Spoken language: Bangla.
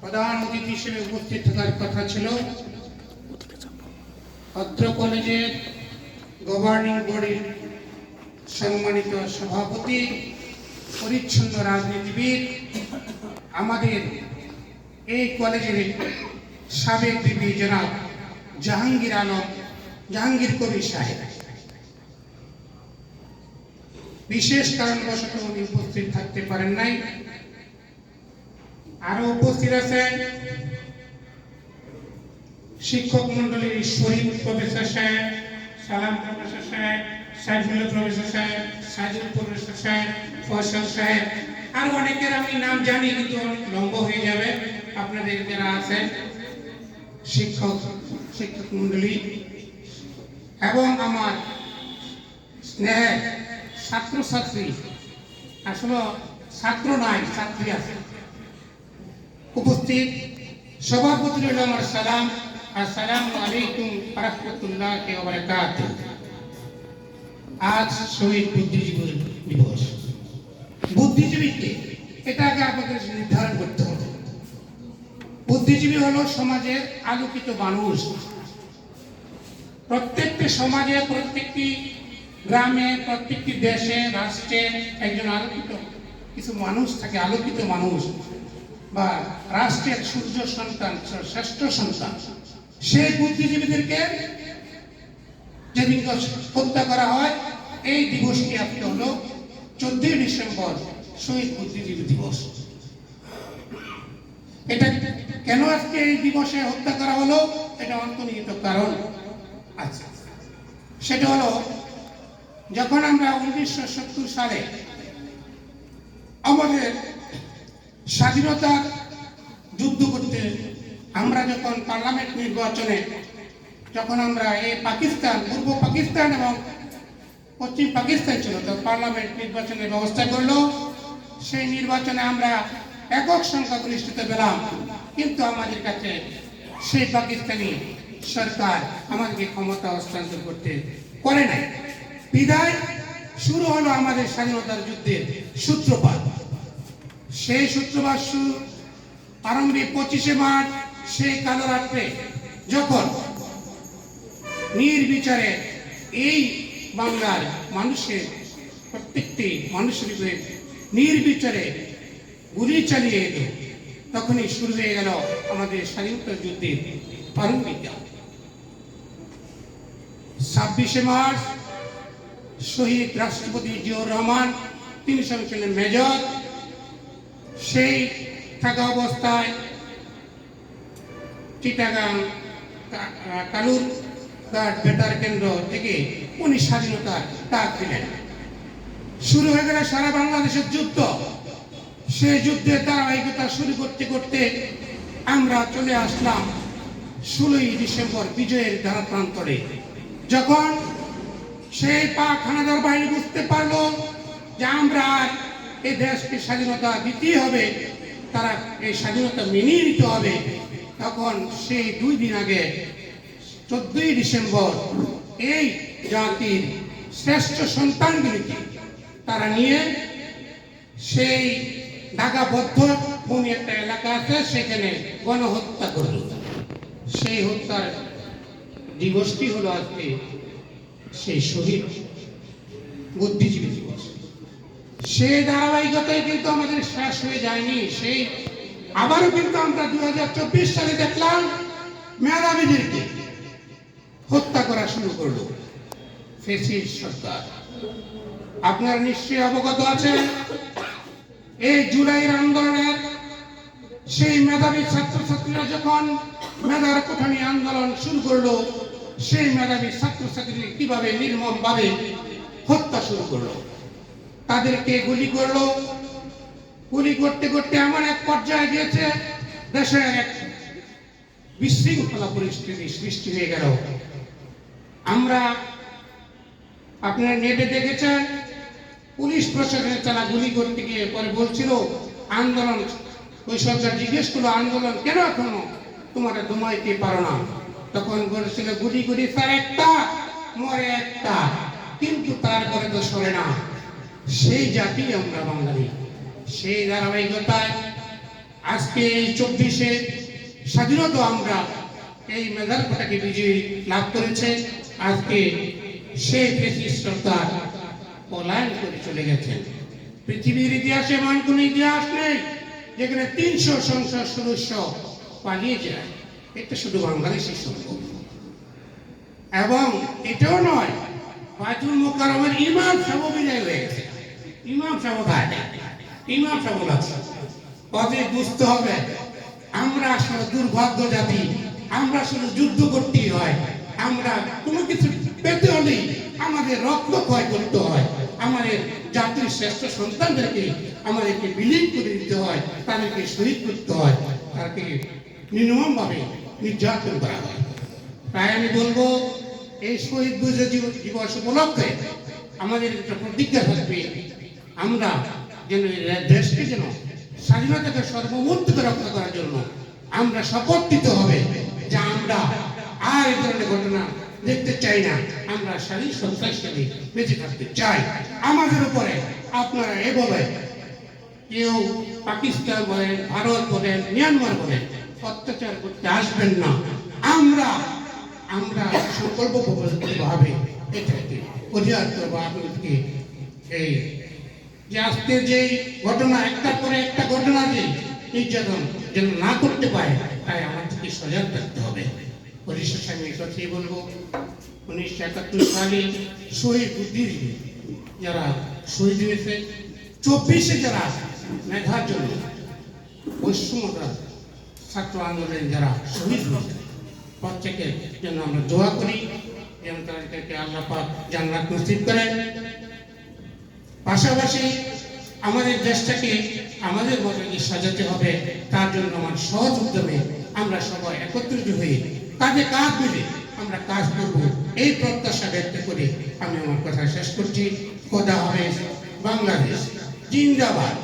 প্রধান অতিথি হিসেবে উপস্থিত থাকার কথা ছিল। অত্র কলেজের গভর্নিং বডির সম্মানিত সভাপতি, পরিচ্ছন্ন রাজনীতিবিদ, আমাদের এই কলেজের সাবেক বিপি জনাব জাহাঙ্গীর আলম, জাহাঙ্গীর কবির সাহেব। বিশেষ কারণবশত উনি উপস্থিত থাকতে পারেন নাই। আরও উপস্থিত আছেন শিক্ষক মন্ডলীর শহীদ প্রফেসর সাহেব সালাম প্রফেসর সাহেব সাইফুল্লাহ প্রফেসর সাহেব সাজিদ প্রফেসর সাহেব ফসল সাহেব আর অনেকের আমি নাম জানি, কিন্তু অনেক লম্ব হয়ে যাবে। আপনাদের যারা আছেন, শিক্ষক শিক্ষক মন্ডলী এবং আমার স্নেহের ছাত্রছাত্রী। আসলে ছাত্র নাই, ছাত্রী আছে। উপস্থিত। সভাপতি রইল আমার সালাম। আসসালামু আলাইকুম রহমতুল্লাহ আজ শহীদ বুদ্ধিজীবী দিবস। বুদ্ধিজীবীকে এটাকে আপনাদের নির্ধারণ করতে হবে। বুদ্ধিজীবী হলো সমাজের আলোকিত মানুষ। প্রত্যেকটি সমাজে প্রত্যেকটি গ্রামে, প্রত্যেকটি দেশে, রাষ্ট্রে একজন আলোকিত, কিছু মানুষ থাকে, আলোকিত মানুষ। বা রাষ্ট্রের সূর্য সন্তান, শ্রেষ্ঠ সন্তান, সেই বুদ্ধিজীবীদেরকে যেদিন হত্যা করা হয়, এই দিবসটি আজকে হলো চোদ্দই ডিসেম্বর শহীদ বুদ্ধিজীবী দিবস। এটা কেন আজকে এই দিবসে হত্যা করা হলো? এটা অন্তর্নিহিত কারণ আছে। সেটা হলো, যখন আমরা উনিশশো সত্তর সালে আমাদের স্বাধীনতার যুদ্ধ করতে আমরা যখন পার্লামেন্ট নির্বাচনে, যখন আমরা এই পাকিস্তান, পূর্ব পাকিস্তান এবং পশ্চিম পাকিস্তান ছিল তো পার্লামেন্ট নির্বাচনের ব্যবস্থা করল। সেই নির্বাচনে আমরা একক সংখ্যাগরিষ্ঠতা পেলাম। কিন্তু আমাদের কাছে সেই পাকিস্তানি সরকার আমাদেরকে ক্ষমতা হস্তান্তর করতে করে নাই। বিদায়, শুরু হলো আমাদের স্বাধীনতার যুদ্ধের সূত্রপাত। সেই সূত্রপাত শুরু প্রারম্ভিক পঁচিশে মার্চ সেই কালো রাত্রে যখন নির্বিচারে এই বাংলার মানুষের, প্রত্যেকটি মানুষের উপরে নির্বিচারে গুলি চালিয়ে এলো, তখনই শুরু হয়ে গেল আমাদের স্বাধীনতা যুদ্ধের প্রারম্ভিক ছাব্বিশে মার্চ, শহীদ রাষ্ট্রপতি জিয়াউর রহমান, তিনি সঙ্গে ছিলেন মেজর সেই থাকা অবস্থায় চিটাগাং কালুর ঘাট বেতার কেন্দ্র থেকে উনি স্বাধীনতার ডাক দিলেন। শুরু হয়ে গেল সারা বাংলাদেশের যুদ্ধ। সেই যুদ্ধের ধারাবাহিকতা শুরু করতে করতে আমরা চলে আসলাম ষোলোই ডিসেম্বর বিজয়ের ধারা প্রান্তরে যখন সেই পাক হানাদার বাহিনী বুঝতে পারল যে আমরা আর এই দেশকে স্বাধীনতা দিতেই হবে, তারা এই স্বাধীনতা মেনে নিতে হবে। তখন সেই দুই দিন আগে, চোদ্দই ডিসেম্বর, এই জাতির শ্রেষ্ঠ সন্তানগুলিকে তারা নিয়ে সেই ঢাকাবদ্ধ ভূমি একটা এলাকা আছে, সেখানে গণহত্যা করল। সেই হত্যার দিবসটি হলো আজকে সেই শহীদ বুদ্ধিজীবী সেই ধারাবাহিকতায় কিন্তু আমাদের শেষ হয়ে যায়নি। সেই আবারও কিন্তু আমরা দুই সালে দেখলাম মেধাবীদেরকে হত্যা করা শুরু করল। ফেসির সরকার। আপনারা নিশ্চয়ই অবগত আছেন, এই জুলাইয়ের আন্দোলনের সেই মেধাবী ছাত্রছাত্রীরা যখন মেধার কোঠানি আন্দোলন শুরু করল, সেই মেধাবী ছাত্রছাত্রী কীভাবে নির্মম ভাবে হত্যা শুরু করল? তাদেরকে গুলি করল। গুলি করতে করতে এমন এক পর্যায়ে গিয়েছে, দেশের এক বিশৃঙ্খলা পরিস্থিতি সৃষ্টি হয়ে গেল। আমরা আপনারা নেটে দেখেছেন, পুলিশ প্রশাসনের তারা গুলি করতে গিয়ে পরে বলছিল, আন্দোলন ওই সরকার জিজ্ঞেস করল, আন্দোলন কেন এখনও? তোমরা দমাইতে পারো না। তখন বলেছিল, গুলি গুলি স্যার একটা, মরে একটা, কিন্তু তারপরে তো সরে না। সেই জাতি আমরা বাঙালি। সেই ধারাবাহিকতায় আজকে এই চব্বিশে স্বাধীনতা আমরা এই মেধার কোটাকে বিজয়ী লাভ করেছে। আজকে সেই সরকার পলায়ন করে চলে গেছেন পৃথিবীর ইতিহাসে এমন কোন ইতিহাস নেই যেখানে তিনশো সংসদ সদস্য পালিয়ে যায়। এটা শুধু বাংলাদেশের সম্ভব। এবং এটাও নয় বাজুল মোকারমের ইমাম সাহেব বিদায় হয়ে গেছে। ইমাম সাহেব ইমাম সাহেব আছে বুঝতে হবে, আমরা আসলে দুর্ভাগ্য জাতি, আমরা শুধু যুদ্ধ করতেই হয়, আমরা কোনো কিছু পেতে হলেই আমাদের রক্ত ক্ষয় করতে হয়, আমাদের জাতির শ্রেষ্ঠ সন্তানদেরকে, আমাদেরকে বিলীন করে দিতে হয়, তাদেরকে শহীদ করতে হয়, তাদেরকে নির্মম ভাবে নির্যাতন করা হয়। তাই আমি বলব, এই শহীদ বুঝে দিবস উপলক্ষে আমাদের একটা প্রতিজ্ঞা থাকবে আমরা যেন দেশকে যেন স্বাধীনতাকে সর্বমূর্তিকে রক্ষা করার জন্য আমরা শপথ দিতে হবে যে আমরা আর এই ধরনের ঘটনা দেখতে চাই না। আমরা স্বাধীন সন্ত্রাসী বেঁচে থাকতে চাই। আমাদের উপরে আপনারা এভাবে কেউ পাকিস্তান বলেন, ভারত বলেন, মিয়ানমার বলেন, অত্যাচার করতে আসবেন না। আমরা আমরা সংকল্প ভাবে এটাকে পরিহার করব। আপনাদেরকে এই যে আজকে যে ঘটনা একটার পরে একটা ঘটনা যে নির্যাতন যেন না করতে পারে, তাই আমাদেরকে সজাগ থাকতে হবে। পরিশেষে আমি কথাই বলব, উনিশশো একাত্তর সালে শহীদ বুদ্ধিজীবী যারা শহীদ হয়েছে, চব্বিশে যারা মেধার জন্য পশ্চিমবঙ্গ ছাত্র আন্দোলনে যারা শহীদ হয়েছে, প্রত্যেকের জন্য আমরা দোয়া করি। যেন তাদেরকে আল্লাহ পাক জান্নাত নসিব করেন। পাশাপাশি আমাদের দেশটাকে আমাদের মতো সাজাতে হবে, তার জন্য আমার সহজ উদ্যমে আমরা সবাই একত্রিত হয়ে কাজে কাজ মিলে আমরা কাজ করব। এই প্রত্যাশা ব্যক্ত করে আমি আমার কথা শেষ করছি। খোদা হবে বাংলাদেশ। জিন্দাবাদ।